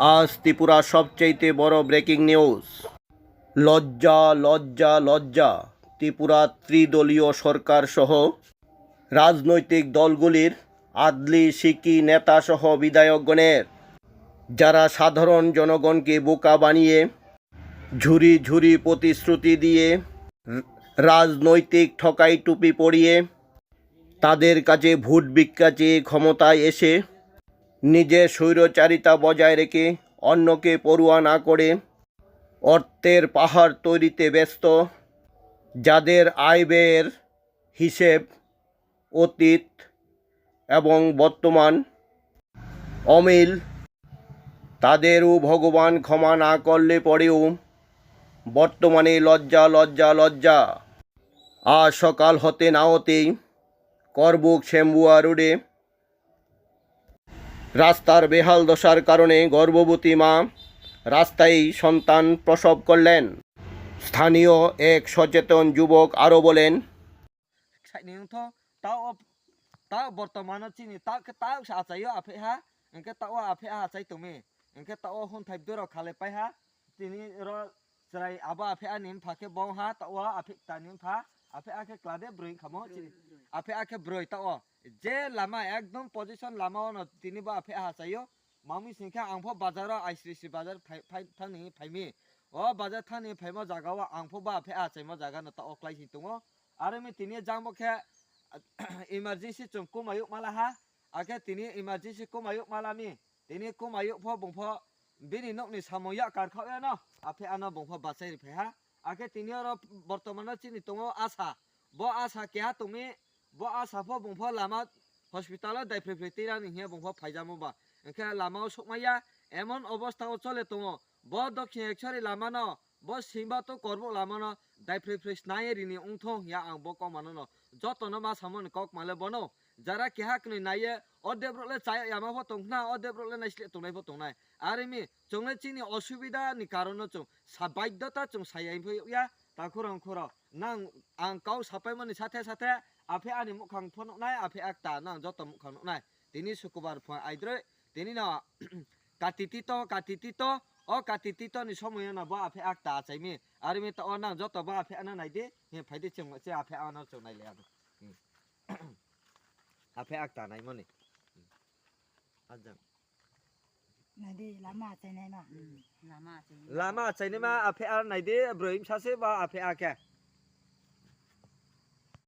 আজ ত্রিপুরা সবচেয়ে বড় ব্রেকিং নিউজ। লজ্জা লজ্জা লজ্জা, ত্রিপুরা ত্রিদলীয় সরকার সহ রাজনৈতিক দলগুলির আদলি, সিকি নেতা সহ বিধায়কগণের। যারা সাধারণ জনগণকে বোকা বানিয়ে ঝুরি ঝুরি প্রতিশ্রুতি দিয়ে, রাজনৈতিক ঠকাই টুপি পরিয়ে, তাদের কাছে ভোট ভিক্ষা চেয়ে ক্ষমতায় এসে নিজের স্বৈরচারিতা বজায় রেখে অন্যকে পড়ুয়া না করে অর্থের পাহাড় তৈরিতে ব্যস্ত, যাদের আয় ব্যয়ের হিসেব অতীত এবং বর্তমান অমিল, তাদেরও ভগবান ক্ষমা না করলে পরেও বর্তমানে লজ্জা লজ্জা লজ্জা। আজ সকাল হতে না হতেই করবুক শ্যাম্বুয়া রোডে রাস্তার বেহাল দশার কারণে গর্ভবতী মা রাস্তায় সন্তান প্রসব করলেন। স্থানীয় এক সচেতন যুবক আরও বলেন তাও বর্তমান তুমি খালে পাই সরাই আবা আপে আ নিম ফাকে বং হা তাও আপে তা নিম ফা আপে আকে ক্লাদে ব্রই খামো চিনি আপে আকে ব্রই তাও যে লামা একদম পজিশন লামা অন তিনি বা আপে আচাইও মামি সিংখা আংফো বাজার আইসিসি বাজার ফাই থানি ফাইমি ও বাজার থানি ফাইমো জাগাও আংফো বা আপে আচাইমো জাগা না তাও ক্লাই হিতুঙো आरो मे तिनि जांबखे इमारजेन्सि जों कुमायुक माला हा आखे तिनि इमारजेन्सि कुमायुक माला मी तिनि कुमायुक फ बंफ बिनि bini nokni samoya karkhawe na ape ana bongpha bachai pheha ake tini aro bortomano chini tomo asa bo asa keha tumi bo asa pho bongpha lama hospital dai phe phe tira ni he bongpha phaijamo ba enke lama sokmaya emon obostha chole tomo bo dokhin ekchari lama no bo simba to korbo lamano dai fre fre snaye rini ungthong ya ang bo komano no. Jotono ma samon kok male bono jara kihak ni naye অদেব্র চাই আমার ফতং না অদেব্র নাইসলে তংনাই ফতং নাই আর এমনি চংলে চিনি অসুবিধা নি কারণ চং বাধ্যতা চং সাইয়াই ইয়া তাকুর অঙ্কুর নাং আং কাউ সাপাই মানে সাথে সাথে আফে আনি মুখাং ফনক নাই আফে একটা নাং যত মুখাং নাই তিনি শুক্রবার ফ আইদ্রয় তিনি না কাতিতি তো কাতিতি তো কাটিতিত নি সময় না বা আফে একটা মে আর মে তো অনা যত বা আফে আনা নাই দে হে ফাইদে চং সে আফে আনা চং নাই লে আদো আফে একটা নাই মনে আজাং Nanti lama saya nak. lama sih Lama চাইনে মা আফে আর নাই দে ব্রহিম সাসে বা আফে আকে